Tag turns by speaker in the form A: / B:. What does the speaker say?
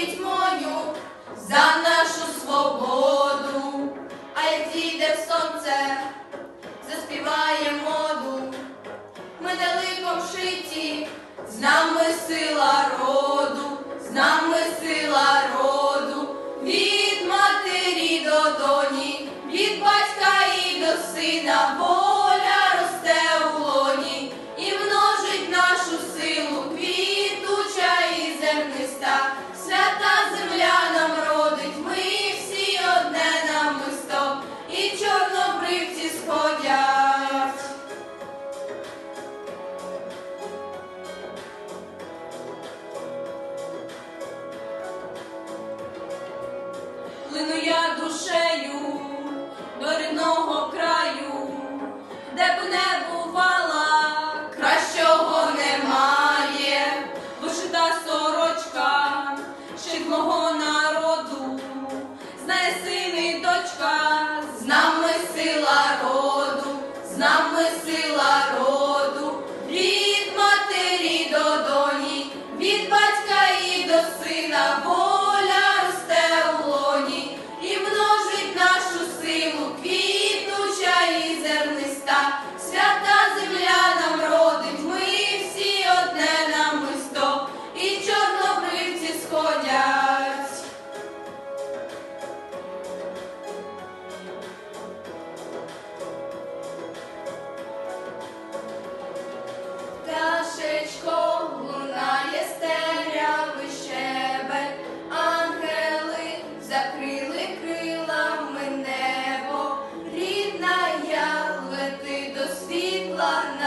A: пітьмою за нашу свободу, а як зійде в сонце, заспіває моду, ми далеко вшиті, з нами сила роду, з нами сила роду, від матері до доні, від батька і до сина. Бога. прагну я душею до рідного краю, де б не бувала, кращого немає, вишита сорочка, шик мого народу, знає син і дочка, з нами сила роду, з нами сила роду, від матері до доні, від батька і до сина. Бога. Love.